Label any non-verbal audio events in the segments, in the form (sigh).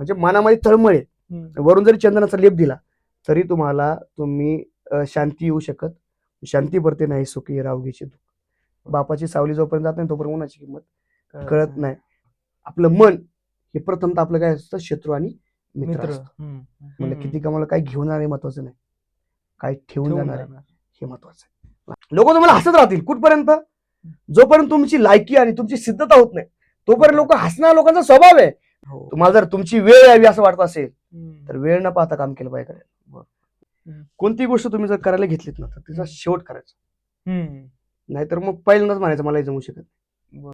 म्हणजे मनामध्ये तळमळ आहे. वरून जरी चंदनाचा लेप दिला तरी तुम्हाला तुम्ही शांती येऊ शकत. शांती भरते नाही सुखी रावगीची दुःख. बापाची सावली जोपर्यंत जात नाही तोपर्यंत उन्हाची किंमत कळत नाही. आपलं मन हे प्रथम आपलं काय असतं? शत्रू आणि मित्र. म्हणजे. किती कामाला काय घेऊन जाणार हे महत्वाचं नाही. काय ठेवून जाणार. हे महत्वाचं आहे. लोक तुम्हाला हसत राहतील कुठपर्यंत? जोपर्यंत तुमची लायकी आणि तुमची सिद्धता होत नाही तोपर्यंत लोक हसणार लोकांचा स्वभाव आहे. तुम्हाला जर तुमची वेळ यावी असं वाटत असेल. तर वेळ न पाहता काम केलं पाहिजे हम्म. कोणती गोष्ट तुम्ही जर करायला घेतलीत ना तर तिचा. शेवट करायचा. नाहीतर मग पहिल्यांदाच म्हणायचं मला हे जमू शकत नाही.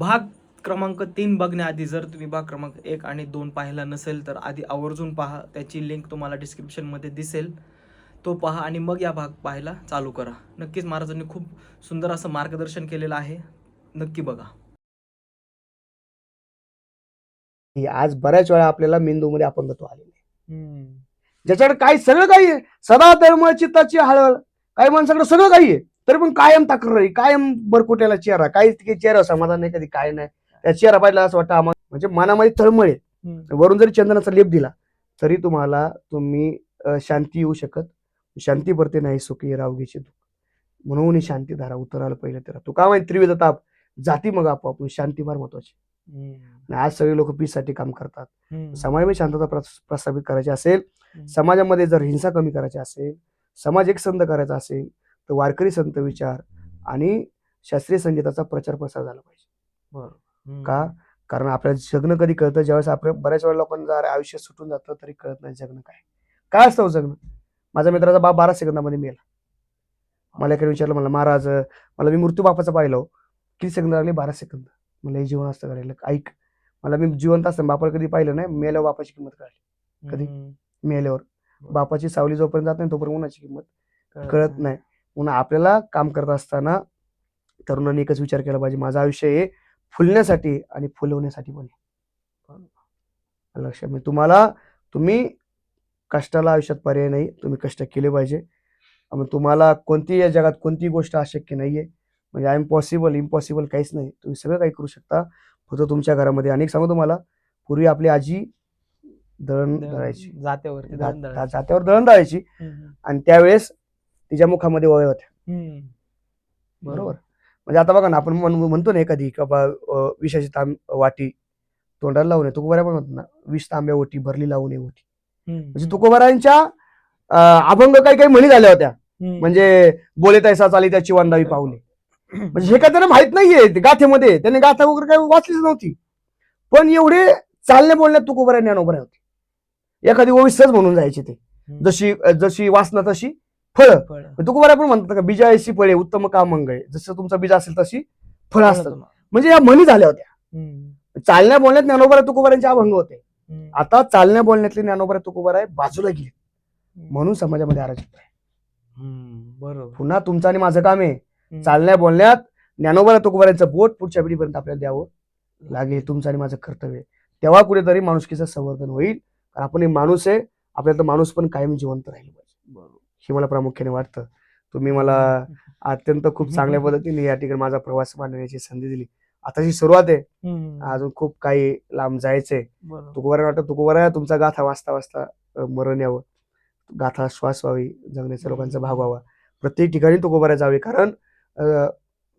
भाग क्रमांक तीन बघण्याआधी जर तुम्ही भाग क्रमांक एक आणि दोन पाहिला नसेल तर आधी आवर्जून पहा त्याची लिंक तुम्हाला डिस्क्रिप्शनमध्ये दिसेल तो पहा आणि मग या भाग पाहायला चालू करा. नक्कीच महाराजांनी खूप सुंदर असं मार्गदर्शन केलेलं आहे. नक्की बघा. आज बऱ्याच वेळा आपल्याला मेंदूमध्ये अपंगत्व आलेले. ज्याच्याकडे काही सगळं काही आहे सदा धर्म चित्ताची हळहळ. काही माणसाकडे सगळं काही आहे तरी पण कायम तक्रारी कायम बरकुट्याला चेहरा. काही चेहरा समाधान नाही कधी काय नाही. त्या चेहरा पाहिला असं वाटतं आम्हाला म्हणजे मनामध्ये तळमळ आहे. वरून जरी चंदनाचा लेप दिला तरी तुम्हाला तुम्ही शांती येऊ शकत शांती भरते नाही सुखी रावगीची दुःख. म्हणून ही शांती धारा उतरायला पहिले तर तू का माहिती त्रिविध ताप? जाती मग आपोआप शांती फार महत्वाची. आज सगळे लोक पीससाठी काम करतात. समाजामध्ये शांतता प्रस- प्रस्थापित करायची असेल. समाजामध्ये जर हिंसा कमी करायची असेल समाज एक संत करायचा असेल तर वारकरी संत विचार आणि शास्त्रीय संगीताचा प्रचार प्रसार झाला पाहिजे. का? कारण आपल्याला जगणं कधी कळतं? ज्यावेळेस आपल्या बऱ्याच वेळा लोकांना जर आयुष्य सुटून जातं तरी कळत नाही जगणं काय. काय असतं हो जगणं? माझ्या मित्राचा बाप बारा सेकंदामध्ये मेला. मला एखाद्या विचारलं मला महाराज मला मी मृत्यू बापाचा पाहिलं. किती सेकंद लागले? बारा सेकंद. मला हे जीवन असतं करायला ऐक. मला मी जिवंत असताना बापाला कधी पाहिलं नाही मेल्यावर बापाची किंमत कळली. कधी? मेल्यावर. बापाची सावली जोपर्यंत जात नाही तोपर्यंत उन्हाची किंमत कळत नाही. म्हणून आपल्याला काम करत असताना तरुणांनी एकच विचार केला पाहिजे. माझं आयुष्य हे फुलण्यासाठी आणि फुलवण्यासाठी पण. लक्षात तुम्हाला तुम्ही कष्टाला आयुष्यात पर्याय नाही. तुम्ही कष्ट केले पाहिजे. मग तुम्हाला कोणतीही या जगात कोणतीही गोष्ट अशक्य नाहीये. म्हणजे आय एम पॉसिबल इम्पॉसिबल काहीच नाही. तुम्ही सगळं काही करू शकता. फक्त तुमच्या घरामध्ये अनेक सांगू तुम्हाला. पूर्वी आपली आजी दळण दळायची. जात्यावरती जा- दळण जा- दळायची. जात्यावर दळण दळायची. आणि त्यावेळेस तिच्या मुखामध्ये वय होत्या. बरोबर? म्हणजे आता बघा ना आपण म्हण- म्हणतो ना एखादी का बा विषाची तांब वाटी तोंडाला लावून तुकोबाऱ्या पण म्हणतो ना विष तांब्या ओटी भरली लावून ओटी. हम्म. म्हणजे तुकोबारांच्या अभंग काही काही म्हणी झाल्या होत्या. म्हणजे बोले तैसा चाली त्याची वांदावी पावले म्हणजे हे काय त्यांना माहीत नाहीये गाथेमध्ये. त्यांनी गाथा वगैरे काही वाचलीच नव्हती. पण एवढे चालण्या बोलण्यात तुकोबाऱ्या ज्ञानोबऱ्या होती. एखादी ओवी सहज म्हणून जायची ते. जशी जशी वासना तशी फळं. तुकोबाऱ्या पण म्हणतात का बीजा ऐशी फळे उत्तम काम मंगळे. जसं तुमचा बीज असेल तशी फळं असतात. म्हणजे या म्हणी झाल्या होत्या. चालण्या बोलण्यात ज्ञानोबऱ्या तुकोबाऱ्यांचे अभंग होते. आता चालण्या बोलण्यातले ज्ञानोबऱ्या तुकोबारा बाजूला गेले. म्हणून समाजामध्ये अराजकता आहे. बरोबर. पुन्हा तुमचं आणि माझं काम आहे. चालण्या बोलण्यात ज्ञानोबऱ्या तुकोबाऱ्यांचं बोट पुढच्या पिढीपर्यंत आपल्याला द्यावं लागेल. तुमचं आणि माझं कर्तव्य आहे. तेव्हा कुठेतरी माणुसकीचं संवर्धन होईल. कारण आपण एक माणूस आहे. आपल्याला तर माणूस पण कायम जिवंत राहील पाहिजे. बरोबर. हे मला प्रामुख्याने वाटतं. तुम्ही मला अत्यंत खूप (laughs) चांगल्या पद्धतीने या ठिकाणी माझा प्रवास मांडण्याची संधी दिली. आताची सुरुवात आहे. अजून खूप काही लांब जायचंय. तुकोबारा वाटतं तुकोबारा तुमचा गाथा वाचता वाचता मरण यावं. गाथा श्वास व्हावी जगण्याचा लोकांचा भाग व्हावा. प्रत्येक ठिकाणी तुकोबारा जावे कारण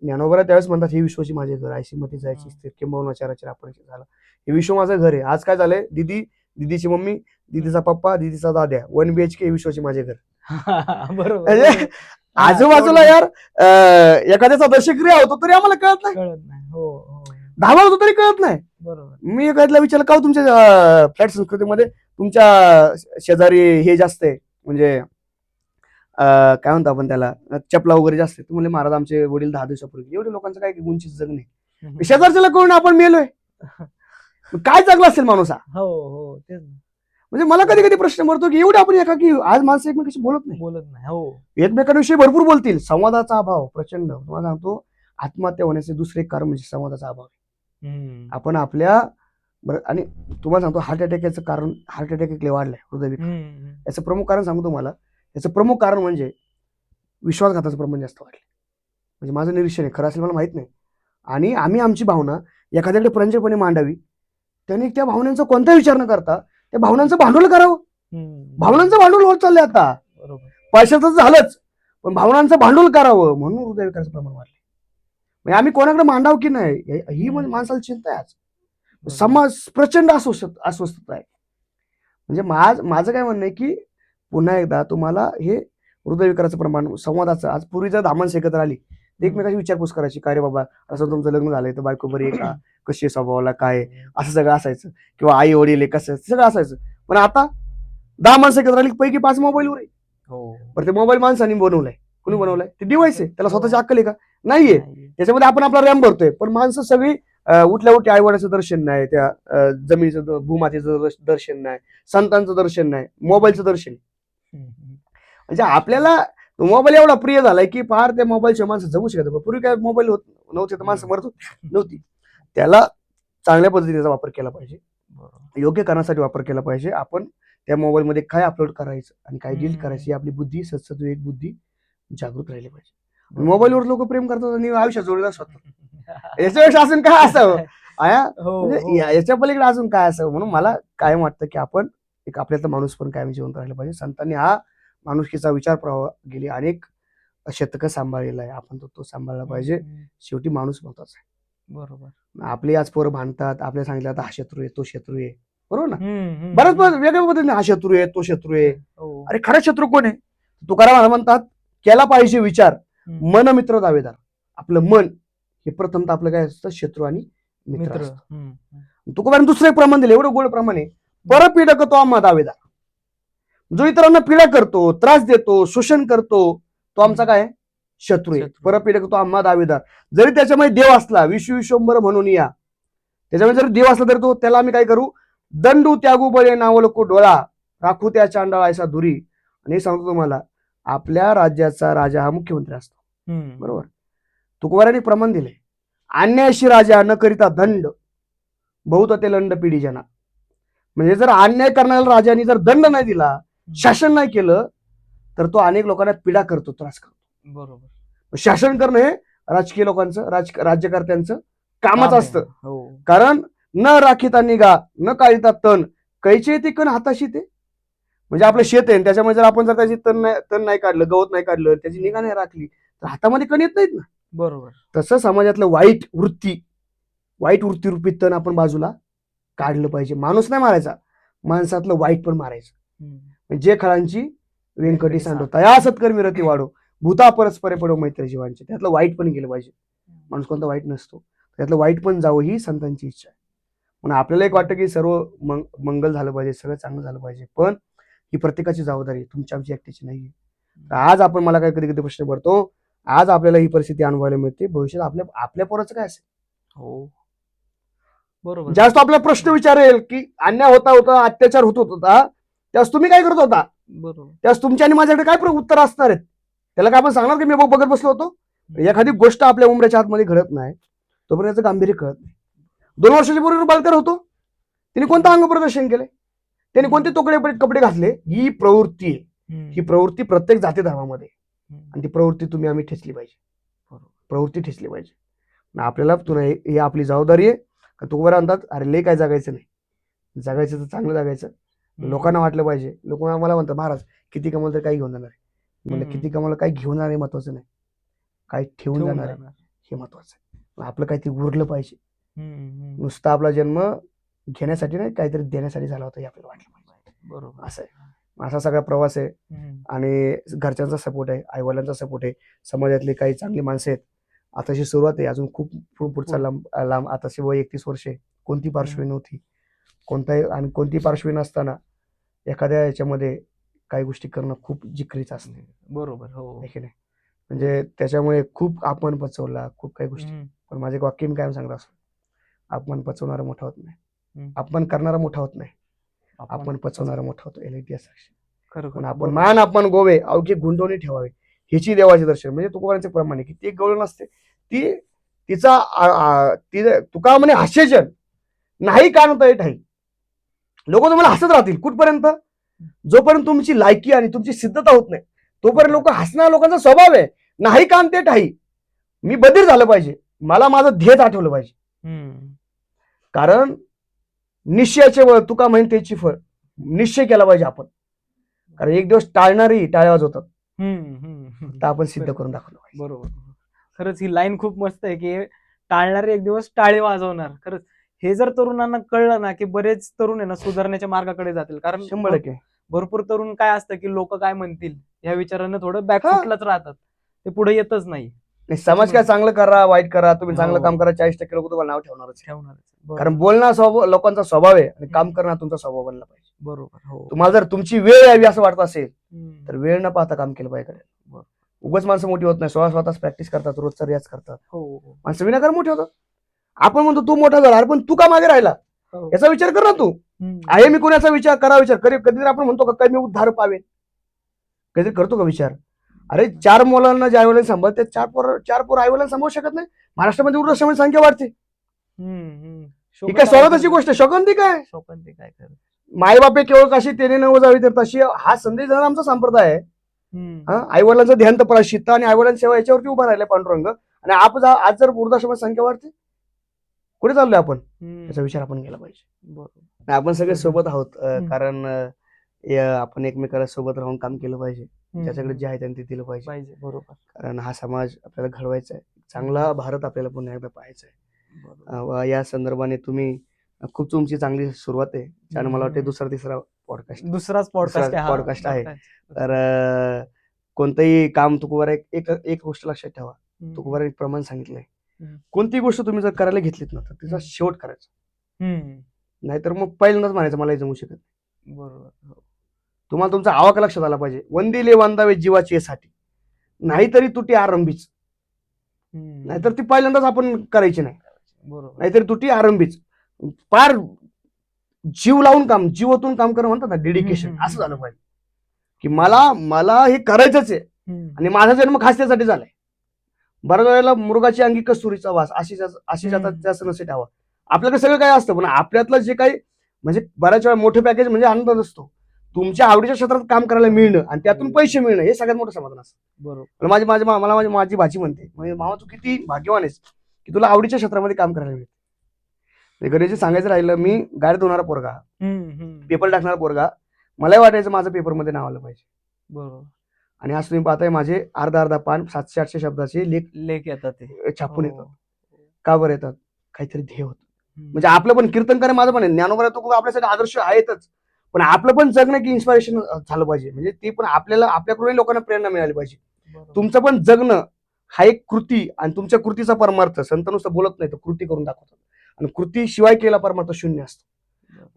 ज्ञानोबारा त्यावेळेस म्हणतात हे विश्वाची माझे घर आयशी मध्ये जायची. स्थिर किंवा आपण झाला. हे विश्व माझं घर आहे. आज काय झालंय? दिदी दिदीची मम्मी दिदीचा पप्पा दिदीचा दाद्या. वन बी एच के विश्वाची माझे घर. (laughs) बरोबर. म्हणजे आजूबाजूला यार एखाद्याचा दशक्रिया होतो तरी आम्हाला कळत नाही. कळत नाही. हो हो. धावा होतो तरी कळत नाही. बरोबर. मी एखाद्याला विचारलं का हो तुमच्या फ्लॅट संस्कृतीमध्ये तुमच्या शेजारी हे जास्त आहे? म्हणजे काय म्हणतो आपण त्याला चपला वगैरे जास्त आहे. तुम्हाला महाराज आमचे वडील दहा दिवसापूर्वी एवढे लोकांचं काय गुंचित जग नाही. (laughs) शेजारच्याला कळून आपण मेलोय. (laughs) काय जगला असेल माणूस हा? हो हो तेच. म्हणजे मला कधी कधी प्रश्न पडतो की एवढे आपण एका की आज माणसं एकमेकाशी बोलत नाही. बोलत नाही हो. एकमेकांविषयी भरपूर बोलतील. संवादाचा अभाव प्रचंड. तुम्हाला सांगतो आत्महत्या होण्याचे दुसरे कारण म्हणजे संवादाचा अभाव. आपण आपल्या आणि तुम्हाला सांगतो हार्ट अटॅक याचं कारण हार्ट अटॅक एक लय वाढलाय हृदय हम्म. याचं प्रमुख कारण सांगू तुम्हाला याचं प्रमुख कारण म्हणजे विश्वासघाताचं प्रमाण जास्त वाढले म्हणजे माझं निरीक्षण आहे खरं असेल मला माहीत नाही. आणि आम्ही आमची भावना एखाद्याकडे प्रंजपणे मांडावी त्याने त्या भावनांचा कोणता विचार न करता त्या भावनांचं भांडवल करावं. भावनांचं भांडवल होत चाललंय आता. पैशाचं झालंच पण भावनांचं भांडवल करावं म्हणून हृदयविकाराचं प्रमाण वाढले म्हणजे आम्ही कोणाकडे मांडावं की नाही हे- म्हणजे माणसाला चिंता आहे आज. समाज प्रचंड अस्वस्थ अस्वस्थता आहे. म्हणजे माझ माझं काय म्हणणं आहे की पुन्हा एकदा तुम्हाला हे हृदयविकाराचं प्रमाण संवादाचं आज पूर्वी जर दामन एकत्र आली ते एकमेकाची विचारपूस करायची काय रे बाबा असं तुमचं लग्न झालंय तर बायको बरी आहे का? कशी आहे स्वभावाला काय आहे? असं सगळं असायचं. किंवा आई वडील आहे कसं आहे, सगळं असायचं. पण आता दहा माणसं एकत्र आली की पैकी पाच मोबाईलवर आहे. हो. ते मोबाईल माणसाने बनवलाय. कुणी बनवलाय? ते डिवाइस आहे. त्याला स्वतःची अक्कल आहे का? नाहीये. त्याच्यामध्ये आपण आपला रॅम भरतोय. पण माणसं सगळी अं, उठल्या उठल्या आईवडाचं दर्शन नाही त्या अं, जमिनीचं द- भूमातेचं दर्श- दर्शन नाही संतांचं दर्शन नाही मोबाईलचं दर्शन आहे. म्हणजे आपल्याला मोबाईल एवढा प्रिय झालाय की फार त्या मोबाईलच्या माणसं जगू शकत. पूर्वी काय मोबाईल होत नव्हते तर माणसं मरत होती. नव्हती. त्याला चांगल्या पद्धतीचा वापर केला पाहिजे. योग्य कारणासाठी वापर केला पाहिजे. आपण त्या मोबाईलमध्ये काय अपलोड करायचं आणि काय हम्म. करायची आपली बुद्धी सत्सत्व एक बुद्धी जागृत राहिली पाहिजे. मोबाईलवर लोक प्रेम करतात आणि आयुष्यात जोडीदार स्वतः. (laughs) याच्यापेक्षा अजून काय असावं? आया हो, म्हणजे हो. याच्या पलीकडे अजून काय असावं? म्हणून मला कायम वाटतं की आपण एक आपल्यातला माणूस पण कायम जिवंत राहिला पाहिजे. संतांनी हा माणुसकीचा विचार प्रवाह गेली अनेक शतकं सांभाळलेला आहे. आपण तो तो सांभाळला पाहिजे. शेवटी माणूस महत्त्वाचा आहे. बरोबर. आपली आज पोरं भांडतात. आपल्याला सांगितलं आता हा शत्रू आहे तो शत्रू आहे. बरोबर ना. पद्धती- वेगळ्या पद्धतीने हा शत्रू आहे तो शत्रू आहे. हो. अरे खरा शत्रू कोण आहे? तुकाराम म्हणतात केला पाहिजे विचार. मन मित्र दावेदार. आपलं मन हे प्रथमतः आपलं काय असतं? शत्रू आणि मित्र दुसरं एक प्रमाण दिलं एवढं गोड प्रमाण आहे. परपीडक तो आम्हा दावेदार. जो इतरांना पीडा करतो त्रास देतो शोषण करतो तो आमचा काय? शत्रू आहे. शत्रू. परपीडक तो आम्हा दावेदार. जरी त्याच्यामध्ये देव असला विश्व विश्वंबर म्हणून या. त्याच्यामध्ये जरी देव असला तरी तो त्याला आम्ही काय करू? दंडू त्यागू बळे नावलको डोळा. राखू त्या चांडाळा ऐसा दुरी आणि हे सांगतो तुम्हाला आपल्या राज्याचा राजा हा मुख्यमंत्री असतो. बरोबर? तुकोबाराने प्रमाण दिले अन्यायशी राजा न करिता दंड. बहुत ते लंड पिढी जना म्हणजे जर अन्याय करणाऱ्या राजाने जर दंड नाही दिला शासन नाही केलं तर तो अनेक लोकांना पीडा करतो त्रास करतो. बरोबर. शासन करणं हे राजकीय लोकांचं राज राज्यकर्त्यांचं कामच. असतं. हो. कारण न राखीता निगा न काळीता तण कैचे ते कण हाताशी ते. म्हणजे आपलं शेत आहे त्याच्यामुळे जर आपण जर त्याची तण नाही तण नाही काढलं गवत नाही काढलं त्याची निगा नाही राखली तर हातामध्ये कण येत नाहीत ना. बरोबर. तसं समाजातलं वाईट वृत्ती वाईट वृत्ती रूपी तण आपण बाजूला काढलं पाहिजे. माणूस नाही मारायचा माणसातलं वाईट पण मारायचं. जे खळांची व्यंकटी सांडो तया सत्कर्मी रती वाढो. भूता परस्परे पडो मैत्र जीवांचे. त्यातलं वाईट पण गेलं पाहिजे. माणूस कोणता वाईट नसतो. त्यातलं वाईट पण जावं ही संतांची इच्छा आहे. म्हणून आपल्याला एक वाटतं की सर्व मंग मंगल झालं पाहिजे सगळं चांगलं झालं पाहिजे. पण ही प्रत्येकाची जबाबदारी आहे, तुमची आमची एकट्याची नाही तर आज आपण मला काय कधी कधी प्रश्न पडतो? आज आपल्याला ही परिस्थिती अनुभवायला मिळते. भविष्यात आपल्या आपल्या पोराचं काय असेल? हो. बरोबर. जास्त आपला प्रश्न विचारेल की अन्याय होता होता अत्याचार होत होता त्यास तुम्ही काय करत होता? बरोबर. त्यास तुमच्या आणि माझ्याकडे काय उत्तर असणार आहेत? त्याला काय आपण सांगणार की मी बघ बघत बसलो होतो? एखादी गोष्ट आपल्या उमऱ्याच्या आतमध्ये घडत नाही तोपर्यंत याचं गांभीर्य कळत नाही. दोन वर्षाच्या पूर्वी बालकर होतो. तिने कोणतं अंग प्रदर्शन केले? त्याने कोणते तोकडे कपडे घातले? ही प्रवृत्ती आहे. ही प्रवृत्ती प्रत्येक जाती धर्मामध्ये. आणि ती प्रवृत्ती तुम्ही आम्ही ठेचली पाहिजे. प्रवृत्ती ठेचली पाहिजे. आपल्याला तुला हे आपली जबाबदारी आहे का? तू बरं म्हणतात अरे लय काय जगायचं नाही. जगायचं तर चांगलं जगायचं. लोकांना वाटलं पाहिजे. लोक मला म्हणतात महाराज किती कमाल तर काही घेऊन जाणार आहे. म्हणलं. किती कमाल काही घेऊन जाणार हे महत्वाचं नाही. काय ठेवून जाणार आहे. हे महत्वाचं आहे. आपलं काहीतरी उरलं पाहिजे. नुसता आपला जन्म घेण्यासाठी नाही काहीतरी देण्यासाठी झाला होता हे आपल्याला वाटलं पाहिजे. बरोबर. असं आहे. असा सगळा प्रवास आहे. आणि घरच्यांचा सपोर्ट आहे आईवडिलांचा सपोर्ट आहे. समाजातली काही चांगली माणसं आहेत. आताशी सुरुवात आहे. अजून खूप पुढचा हो. लांब लांब आताशी वय एकतीस वर्षे कोणती पार्श्वभूमी नव्हती. कोणताही आणि कोणती पार्श्वभूमी नसताना एखाद्या याच्यामध्ये काही गोष्टी करणं खूप जिकरीच असते. बरोबर हो. आहे की नाही? म्हणजे त्याच्यामुळे खूप अपमान पचवला खूप काही गोष्टी. हम्म. पण माझे एक वाक्य मी कायम सांगत असतो. अपमान पचवणारा मोठा होत नाही. हम्म. अपमान करणारा मोठा होत नाही. आपण आपण पचवणारा मोठा होतो. साक्षी. खरं पण खरं. आपण. मान आपण गोवे अवघे गुंडवणी ठेवावे. हिची देवाचे दर्शन. म्हणजे तुकोबारांचे प्रमाणे की ती एक गवळण असते. ती तिचा आ- आ- ती तुका म्हणे हास्यजन. नाही कान तर ठाई. लोक तुम्हाला हसत राहतील कुठपर्यंत? जोपर्यंत तुमची लायकी आणि तुमची सिद्धता होत नाही तोपर्यंत लोक हसणार लोकांचा स्वभाव आहे. नाही काम ते ठाई. मी बधीर झालं पाहिजे. मला माझं ध्येय आठवलं पाहिजे. कारण निश्चयाचे वळ तुका म्हण त्याची फळ निश्चय केला पाहिजे आपण. कारण एक दिवस टाळणारी टाळ्या वाजवतात. हम्म, हम्म, हम्म. तर आपण सिद्ध करून दाखवलं बरोबर. खरंच ही लाईन खूप मस्त आहे की टाळणारे एक दिवस टाळे वाजवणार. खरंच. हे जर तरुणांना कळलं ना की बरेच तरुण आहे ना सुधारण्याच्या मार्गाकडे जातील कारण शंभर टक्के भरपूर तरुण काय असतं की लोक काय म्हणतील या विचारानं थोडं. बॅकफुटलाच राहतात ते पुढे येतच नाही समाज काय चांगलं करा वाईट करा तुम्ही चांगलं हो. काम करा चाळीस टक्के लोक तुम्हाला नाव ठेवणारच. ठेवणार कारण बोलणं स्वभाव लोकांचा स्वभाव आहे आणि काम. करणं तुमचा स्वभाव बनला पाहिजे बरोबर हो तुम्हाला जर तुमची वेळ यावी असं वाटत असेल. तर वेळ न पाहता काम केलं पाहिजे. उगाच माणसं मोठी होत नाही स्वतः स्वतःच प्रॅक्टिस करतात रोजचा रियाज करतात हो. माणसं विनाकारण मोठे होतात आपण म्हणतो तू मोठा झाला अरे पण तू का मागे राहिला? हो. याचा विचार कर ना तू. आहे मी कोणाचा विचार? करा विचार. कधी कधी आपण म्हणतो का काय मी उद्धार पावेन? कधी करतो का विचार? अरे चार मुलांना ज्या वेळेला सांभाळ ते चार पोर चार पोर आई वडिलांना सांभाळू शकत नाही. महाराष्ट्रामध्ये वृद्धाश्रमाची संख्या वाढते. ही. काय आहे. गोष्ट शोकंती काय? शोभत काय मायबापे केवळ काशी तेने नव जावी तर तशी हा संदेश देणारा आमचा संप्रदाय आहे. आई वडिलांचं ध्यान तर प्राशिता आणि आई वडिलांची सेवा याच्यावरती उभा राहिला पांडुरंग. आणि आपण जा- आज जर वृद्धाश्रमाची संख्या वाढते कुठे चाललोय आपण? हम्म. याचा विचार आपण केला पाहिजे. आपण सगळे सोबत आहोत. कारण आपण एकमेकाला सोबत राहून काम केलं पाहिजे. ज्याच्याकडे जे आहे त्यांनी ते दिलं पाहिजे. पाहिजे बरोबर. कारण हा समाज आपल्याला घडवायचा आहे. चांगला भारत आपल्याला पुन्हा एकदा पाहायचा आहे. या संदर्भाने तुम्ही खूप तुमची चांगली सुरुवात आहे. आणि मला वाटते. दुसरा तिसरा पॉडकास्ट दुसराच पॉडकास्ट podcast आहे. तर कोणतंही काम तुकुवर एक एक गोष्ट लक्षात ठेवा. तुकुवर एक प्रमाण सांगितलंय. कोणती गोष्ट तुम्ही जर करायला घेतलीत ना तर तिचा. शेवट करायचा. नाहीतर मग पहिल्यांदाच म्हणायचं मला जमू शकत नाही. बरोबर हो. तुम्हाला तुमचा आवाका लक्षात आला पाहिजे. वंदिले वंदावे जीवाची साठी. नाहीतरी तुटी आरंभीच. नाहीतर ती पहिल्यांदाच आपण करायची नाही. बरोबर. नाहीतर तुटी आरंभीच. फार जीव लावून काम जीवातून काम करणं म्हणतात ना डेडिकेशन असं झालं पाहिजे. की मला मला हे करायचंच आहे. आणि माझा जन्म खास त्यासाठी झालाय. बऱ्याच वेळेला मृगाची अंगी कस्तुरीचा वास अशी अशी हम्म. जास्त नसे ठेवा आपल्याकडे सगळं काय असतं पण आपल्यातलं जे काही म्हणजे बऱ्याच वेळा मोठे पॅकेज म्हणजे आनंद नसतो. तुमच्या आवडीच्या क्षेत्रात काम करायला मिळणं आणि त्यातून पैसे मिळणं हे सगळ्यात मोठं समाधान असतं. बरोबर. माझी माझी मला माझी माझी भाची म्हणते म्हणजे मामा तू किती भाग्यवान आहेस की तुला आवडीच्या क्षेत्रामध्ये काम करायला मिळते. गरजेचं सांगायचं राहिलं मी गाडी धुणारा पोरगा. पेपर टाकणारा पोरगा मलाही वाटायचं माझं पेपरमध्ये नाव आलं पाहिजे. बरोबर. आणि आज तुम्ही पाहताय माझे अर्धा अर्धा पान सातशे आठशे शब्दाचे लेख लेख येतात ते. छापून हो. येतात. का बरं येतात? काहीतरी ध्येय होतं. म्हणजे आपलं पण कीर्तन करे माझं पण आहे. ज्ञानोबा तो आपल्यासाठी आदर्श आहेतच. पण आपलं पण जगणं की इन्स्पिरेशन झालं पाहिजे. म्हणजे ते पण आपल्याला आपल्याकडून लोकांना प्रेरणा मिळाली पाहिजे. तुमचं पण जगणं हा एक कृती आणि तुमच्या कृतीचा परमार्थ. संत नुसतं बोलत नाही तर कृती करून दाखवतात. आणि कृती शिवाय केला परमार्थ शून्य असतो.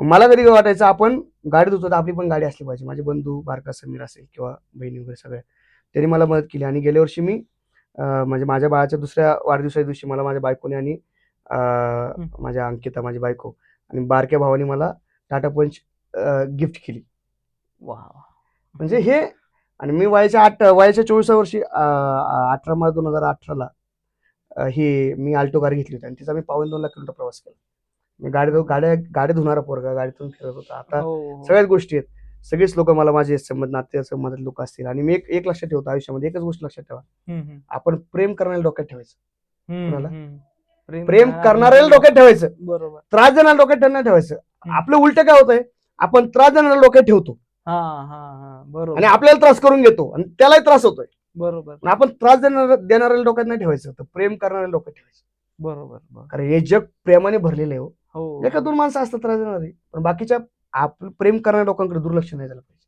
मला कधी वाटायचं आपण गाडी धुतो तर आपली पण गाडी असली पाहिजे. माझे बंधू बारका समीर असेल किंवा बहिणी वगैरे सगळ्या त्यांनी मला मदत केली. आणि गेल्या वर्षी मी म्हणजे माझ्या बाळाच्या दुसऱ्या वाढदिवसाच्या दिवशी मला माझ्या बायकोने आणि माझ्या अंकिता माझी बायको आणि बारक्या भावाने मला टाटा पंच गिफ्ट केली. वा म्हणजे हे आणि मी वयाच्या आठ वयाच्या चोवीसा वर्षी अठरा मार्च दोन हजार अठराला ही मी आल्टो कार घेतली होती आणि तिचा मी पाऊन दोन लाख किलोमीटर प्रवास केला. गाडी गाड्या गाडी धुणारा पोरगा गाडीतून फिरत होता. आता हो. सगळ्याच गोष्टी आहेत. सगळेच लोक मला माझे संबंध नाते संबंधित लोक असतील. आणि मी एक एक लक्षात ठेवतो आयुष्यामध्ये एकच गोष्ट लक्षात ठेवा. आपण प्रेम करणाऱ्या डोक्यात ठेवायचं. प्रेम करणाऱ्या- करणाऱ्याला डोक्यात ठेवायचं. बरोबर. त्रास देणाऱ्या डोक्यात ठेवणार ठेवायचं. आपलं उलट काय होतंय? आपण त्रास देणाऱ्या डोक्यात ठेवतो. बरोबर. आणि आपल्याला त्रास करून घेतो. आणि त्यालाही त्रास होतोय. बरोबर. पण आपण त्रास देणार देणाऱ्या डोक्यात नाही ठेवायचं. तर प्रेम करणाऱ्या डोक्यात ठेवायचं. बरोबर बरोबर. कारण हे जग प्रेमाने भरलेलं आहे हो. हो. एका दोन माणसं असतात त्रास देणारी पण बाकीच्या आप प्रेम करणाऱ्या लोकांकडे दुर्लक्ष नाही झालं पाहिजे.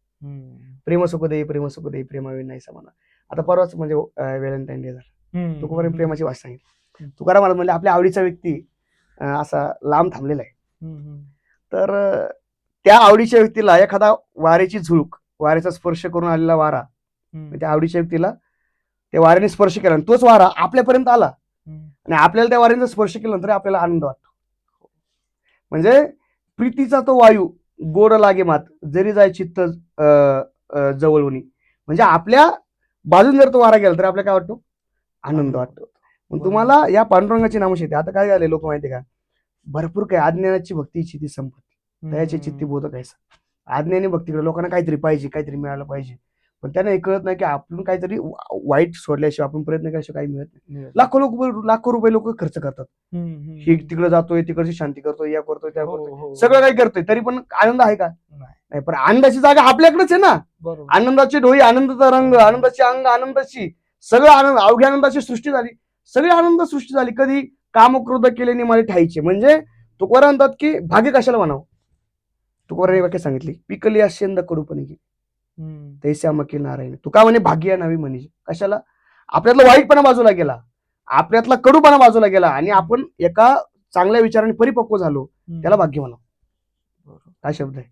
प्रेम सुख दे प्रेम सुख दे प्रेमावी नाही समाना. आता परवाच म्हणजे व्हॅलेंटाईन डे झाला. हम्म, प्रेमाची वाच सांगितली. तुकाराम मला म्हणले आपल्या आवडीचा व्यक्ती असा लांब थांबलेला आहे. तर त्या आवडीच्या व्यक्तीला एखादा वाऱ्याची झुळूक वाऱ्याचा स्पर्श करून आलेला वारा त्या आवडीच्या व्यक्तीला त्या वाऱ्याने स्पर्श केला आणि तोच वारा आपल्यापर्यंत आला. आणि आपल्याला त्या वाऱ्याचा स्पर्श केल्यानंतर आपल्याला आनंद वाटतो. म्हणजे प्रीतीचा तो वायू गोड लागे मात जरी जाय चित्त जवळून. म्हणजे आपल्या बाजून जर तो वारा गेला तर आपल्याला काय वाटतो? आनंद वाटतो. मग तुम्हाला या पांडुरंगाची नामं शेती आता काय झाले लोक माहिती का? भरपूर काय अज्ञानाची भक्तीची ती संपत्ती. दयाची चित्ती बोधक आहे. आज्ञानी भक्तीकडे लोकांना काहीतरी पाहिजे काहीतरी मिळालं पाहिजे. पण त्यांना हे कळत नाही की आपण काहीतरी वाईट सोडल्याशिवाय आपण प्रयत्न केल्याशिवाय काही मिळत नाही. लाखो लोक लाखो रुपये लोक खर्च करतात. ही. तिकडे जातोय तिकडची शांती करतोय या करतोय त्या हो, करतोय. हो, सगळं हो. काही करतोय तरी पण आनंद आहे का? नाही. पण आनंदाची जागा आपल्याकडेच आहे ना. आनंदाची डोळी आनंदाचा रंग आनंदाची अंग आनंदाची सगळं आनंद अवघ्या आनंदाची सृष्टी झाली. सगळी आनंद सृष्टी झाली. कधी कामक्रोध केल्याने मला ठायचे म्हणजे तुकोरा म्हणतात की भाग्य कशाला म्हणावं? तुकोरा वाक्य सांगितली पिकली असेंद कडूपणे की हम्म. तैसे अमकील नारायण. तुका म्हणे भाग्य नवी म्हणजे कशाला? आपल्यातला वाईटपणा बाजूला गेला. आपल्यातला कडूपणा बाजूला गेला. आणि आपण एका चांगल्या विचाराने परिपक्व झालो. त्याला भाग्य बरोबर. हा शब्द आहे.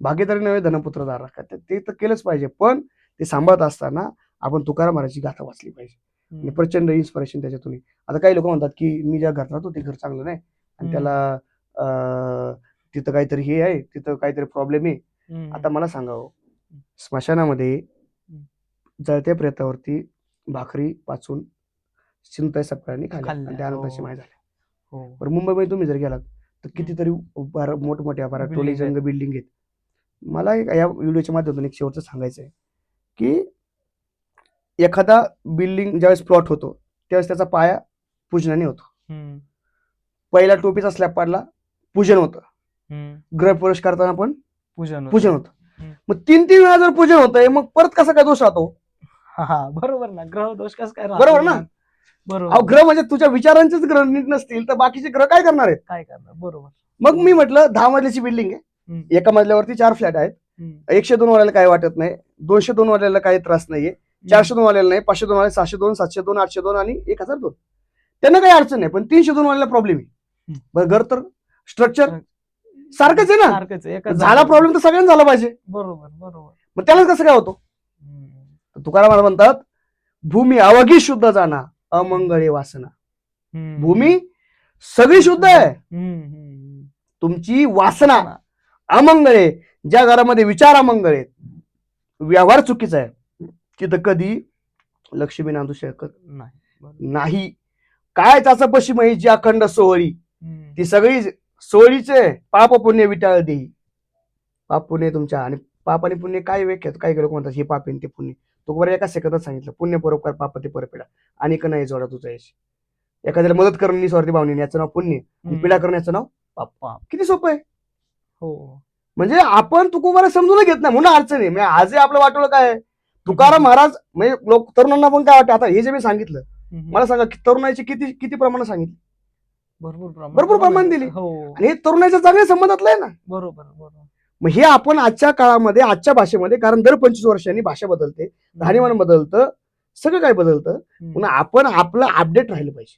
भाग्य तरी नव्हे धनपुत्र दार ते- तर केलंच पाहिजे. पण ते सांभाळत असताना आपण तुकाराम महाराजची गाथा वाचली पाहिजे. आणि. प्रचंड इन्स्पिरेशन त्याच्यातून. आता काही लोक म्हणतात की मी ज्या घरात राहतो ते घर चांगलं नाही. आणि. त्याला तिथं काहीतरी हे आहे तिथं काहीतरी प्रॉब्लेम आहे. आता मला सांगावं. स्मशानामध्ये जळत्या प्रेतावरती भाकरी पाचून चिंता खाल्ल्या खाल्ल्या, आणि त्या आनंदाची हो. माय झाल्या हो. बरं मुंबईमध्ये तुम्ही जर गेलात तर कितीतरी बार- मोठमोठ्या बारा Building टोले जंग बिल्डिंग आहेत मला एक या व्हिडिओच्या माध्यमातून एक शेवटचं सांगायचं आहे की एखादा बिल्डिंग ज्यावेळेस प्लॉट होतो त्यावेळेस त्याचा पाया पूजनाने होतो हम्म. पहिला टोपीचा स्लॅब पाडला पूजन होतं हम्म. गृहप्रवेश करताना पण पूजन होतं. पूजन होतं. मग तीन तीन वेळा जर पूजन होतंय मग परत कसा काय दोष राहतो? हा, हा, बरोबर ना. ग्रह दोष कसं काय राहतो? बरोबर ना? अहो बरोबर ग्रह म्हणजे तुझ्या विचारांचेच ग्रह नीट नसतील तर बाकीचे ग्रह काय करणार आहेत? काय करणार? बरोबर. मग मी म्हटलं दहा मजल्याची बिल्डिंग आहे. एका मजल्यावरती चार फ्लॅट आहेत. हम्म. एकशे दोन वाल्याला काही वाटत नाही दोनशे दोन वाल्याला काही त्रास नाहीये. चारशे दोन वाल्याला नाही पाचशे दोन वाले सहाशे दोन सातशे दोन आठशे दोन आणि एक हजार दोन. त्यांना काही अडचण नाही पण तीनशे दोन वाल्याला प्रॉब्लेम आहे. हम्म. बरं घर तर? स्ट्रक्चर सारखंच आहे ना सारखंच आहे, एकच झाला. प्रॉब्लेम तर सगळ्यांना झाला पाहिजे बरोबर बरोबर मग त्याला कसं काय होतो हम्म. तर तुकाराम महाराज म्हणतात भूमी अवघी शुद्ध जाणा अमंगळे वासना हम्म. भूमी सगळी शुद्ध आहे हम्म, हम्म, तुमची वासना. अमंगळे ज्या घरामध्ये विचार अमंगळ आहेत व्यवहार चुकीचा आहे तिथं कधी लक्ष्मी नांदू शकत नाही काय त्याचा पश्चिम जी अखंड सोहळी हम्म. ती सगळी सोहळीचे पाप पुण्य विटाळ देई. पाप पुण्य तुमच्या. आणि पाप आणि पुण्य काय व्याख्या? काही लोक म्हणतात हे पाप ते पुण्य. तो बरं एका सेकंदात सांगितलं पुण्य परोपकार पाप ते परपिडा. आणि का नाही जोडा तुझा यश. एखाद्याला मदत करणं निस्वार्थी भावने याचं नाव पुण्य. आणि हम्म. पिढा करण्याचं नाव पाप. पाप. किती सोपं आहे? हो. म्हणजे आपण तुकोबाला समजून घेत नाही म्हणून अडचण आहे. म्हणजे आजही आपलं वाटवलं काय? तुकाराम महाराज म्हणजे लोक तरुणांना पण काय वाटतं? आता हे जे मी सांगितलं. मला सांगा तरुणाची किती किती प्रमाण सांगितलं? भरपूर प्रमाण भरपूर प्रमाण दिली. हो. आणि हे तरुणाच्या चांगल्या संबंधातलं आहे ना? बरोबर बरोबर. मग हे आपण आजच्या काळामध्ये आजच्या भाषेमध्ये कारण दर पंचवीस वर्षांनी भाषा बदलते राहणीमान बदलतं सगळं काय बदलतं. म्हणून आपण आपलं अपडेट राहिलं पाहिजे.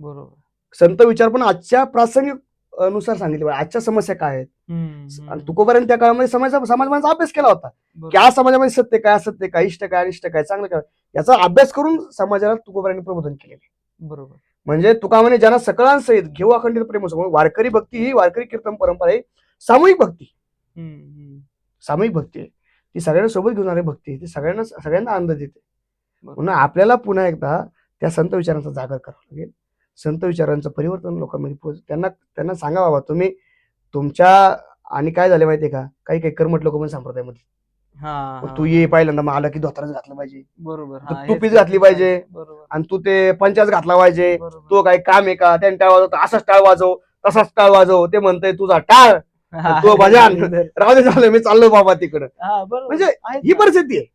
बरोबर. संत विचार पण आजच्या प्रासंगिक अनुसार सांगितले पाहिजे. आजच्या समस्या काय आहेत? आणि तुकोपर्यंत त्या काळामध्ये समाज समाजमानाचा अभ्यास केला होता. की. आज समाजामध्ये सत्य काय असत्य काय इष्ट काय अनिष्ट काय चांगलं काय? याचा अभ्यास करून समाजाला तुकोबारांनी प्रबोधन केलेले बरोबर. म्हणजे तुका म्हणे ज्यांना सकळांसहित घेऊ अखंडित प्रेम. वारकरी भक्ती ही वारकरी कीर्तन परंपरा आहे सामूहिक भक्ती. सामूहिक भक्ती आहे ती सगळ्यांना सोबत घेऊन आली भक्ती आहे ती सगळ्यांना सगळ्यांना आनंद देते. म्हणून आपल्याला पुन्हा एकदा त्या संत विचारांचा जागर करावा लागेल संत विचारांचं परिवर्तन लोकांमध्ये पोहोच त्यांना त्यांना सांगा बाबा तुम्ही तुमच्या आणि काय झालं माहितीये का काही काही कर्मठ लोक पण संप्रदायामध्ये हा मग हा. तू ये पहिल्यांदा मग आला की धोतरच घातलं पाहिजे बरोबर तू हा, टोपीच हेच- घातली पाहिजे. बरोबर आणि तू ते पंचाच घातला पाहिजे बरोबर. तो काही काम आहे का त्याने टाळ वाजवतो असाच टाळ वाजव तसाच टाळ वाजव ते म्हणतंय तुझा टाळ हा, तो भजन. (laughs) राहू दे झालं मी चाललो बाबा तिकडं हा, बरोबर. म्हणजे आहेत ही ना. परिस्थिती आहे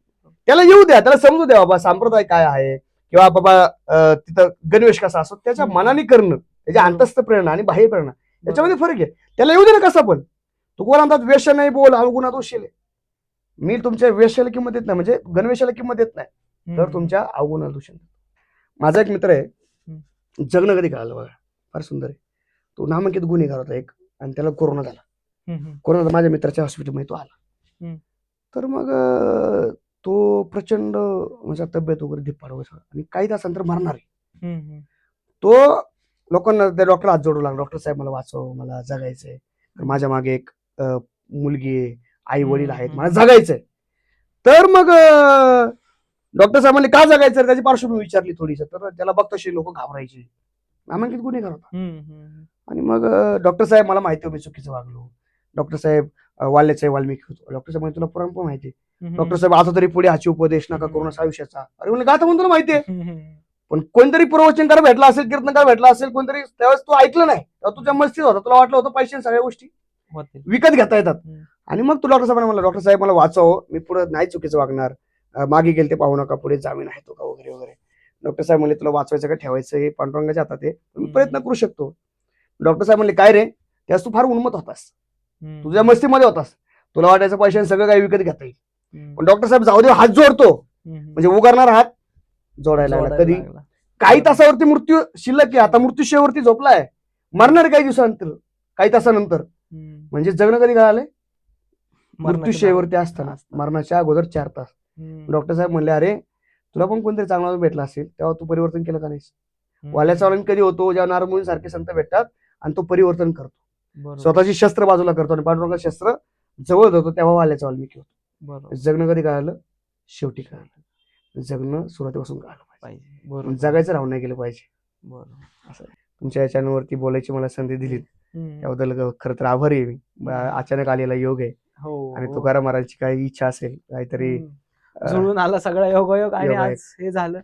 त्याला येऊ द्या त्याला समजू द्या बाबा संप्रदाय काय आहे किंवा बाबा अं, तिथं गणवेश कसा असतो त्याच्या हम्म. मनाने करणं त्याच्या बरोबर. अंतस्थ प्रेरणा आणि बाह्य प्रेरणा याच्यामध्ये फरक आहे त्याला येऊ दे ना कसं पण तुकोला म्हणतात वेश नाही बोल अवगुणा दोषील मी तुमच्या वेशाला किंमत देत नाही म्हणजे गणवेशाला किंमत देत नाही. तर तुमच्या अवगुणा दूषण माझा एक मित्र आहे जगणं कधी कळालं बघा फार सुंदर आहे तो नामांकित गुन्हेगार होता एक आणि त्याला कोरोना झाला. कोरोना माझ्या मित्राच्या हॉस्पिटलमध्ये तो आला. तर मग तो प्रचंड म्हणजे तब्येत वगैरे धिप्पाड वगैरे आणि काही तासानंतर मरणार आहे. तो लोकांना त्या डॉक्टर हात जोडू लागला डॉक्टर साहेब मला वाचव मला जगायचंय तर माझ्या मागे एक मुलगी आहे आई वडील आहेत मला जगायचंय. तर मग डॉक्टर साहेब म्हणले का जगायचं त्याची पार्श्वभूमी विचारली थोडीशी. तर त्याला बघतशी लोक घाबरायचे. नामांकित हम्म, हम्म. आणि मग डॉक्टर साहेब मला माहिती मी चुकीचं वागलो. डॉक्टर साहेब वाल्याचे वाल्मिकी होतो. डॉक्टर साहेब तुला पुराण पण माहिती. डॉक्टर साहेब आता तरी पुढे हाची उपदेश नका करू नका आयुष्याचा. अरे म्हणलं गाथा म्हणतो ना माहितीये. पण कोणतरी प्रवचनकार भेटला असेल कीर्तनकार भेटला असेल कोणतरी त्यावेळेस तू ऐकलं नाही. तुझ्या मस्तीत होता. तुला वाटलं होतं पैसे सगळ्या गोष्टी. विकत घेता येतात. आणि मग तू डॉक्टर साहेबांना म्हणलं डॉक्टर साहेब मला वाचव मी पुढे नाही चुकीचं वागणार. मागे गेले ते पाहू नका पुढे जामीन आहे तो का वगैरे वगैरे. डॉक्टर साहेब म्हणले तुला वाचवायचं का ठेवायचं हे पांडुरंगाच्या हातात आहे. मी. प्रयत्न करू शकतो. डॉक्टर साहेब म्हणले काय रे? त्यास तू फार उन्मत होतास. तुझ्या मस्तीमध्ये होतास. तुला वाटायचं पैशाने सगळं काही विकत घेता येईल. पण डॉक्टर साहेब जाऊ दे हात जोडतो. म्हणजे उगारणार हात जोडायला कधी. काही तासावरती मृत्यू शिल्लक आहे. आता मृत्यूशयावरती झोपलाय. मरणार काही दिवसानंतर काही तासानंतर. म्हणजे जगणं कधी मरणाच्या मृत्यूशयावरती असताना. मरणाच्या अगोदर चार तास. डॉक्टर साहेब म्हणले अरे तुला पण कोणतरी चांगला भेटला असेल तेव्हा तू परिवर्तन केलं का नाहीस? हम्म. वाल्याचा वालन कधी होतो जेव्हा नारमुळी सारखे संत भेटतात आणि तो परिवर्तन करतो. स्वतःची शस्त्र बाजूला करतो आणि पांडुरंगा शस्त्र जवळ होतो तेव्हा वाल्याचा वाल्मिकी होतो. जगणं कधी कळालं शेवटी कळालं जगणं सुरुवातीपासून कळालं पाहिजे. जगायचं राहून नाही गेलं पाहिजे. तुमच्या या चॅनलवरती बोलायची मला संधी दिली. त्याबद्दल खरं तर आभारी आहे मी. अचानक आलेला योग आहे. हो आणि हो. तुकाराम महाराजची काही इच्छा असेल काहीतरी. अं, जुळून आला सगळा योगायोग आणि योगायोग. आज हे झालं.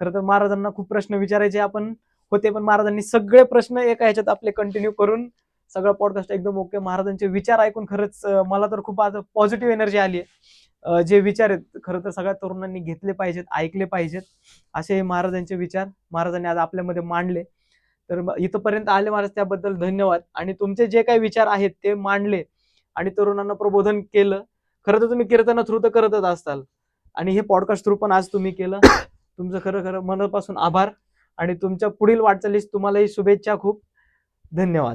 खरं तर महाराजांना खूप प्रश्न विचारायचे आपण होते पण महाराजांनी सगळे प्रश्न एका ह्याच्यात आपले कंटिन्यू करून सगळं पॉडकास्ट एकदम ओके महाराजांचे विचार ऐकून खरंच अं, मला तर खूप आज पॉझिटिव्ह एनर्जी आली आहे. जे विचार आहेत खरं तर सगळ्या तरुणांनी घेतले पाहिजेत ऐकले पाहिजेत. असे हे महाराजांचे विचार महाराजांनी आज आपल्यामध्ये मांडले. तर म- इथपर्यंत आले महाराज त्याबद्दल धन्यवाद. आणि तुमचे जे काही विचार आहेत ते मांडले. आणि तरुणांना प्रबोधन केलं. खरं तर तुम्ही कीर्तन थ्रू तर करतच असताल. आणि हे पॉडकास्ट थ्रू पण आज तुम्ही केलं. तुमचं खरं खरं मनापासून आभार. आणि तुमच्या पुढील वाटचालीस तुम्हालाही शुभेच्छा खूप. धन्यवाद.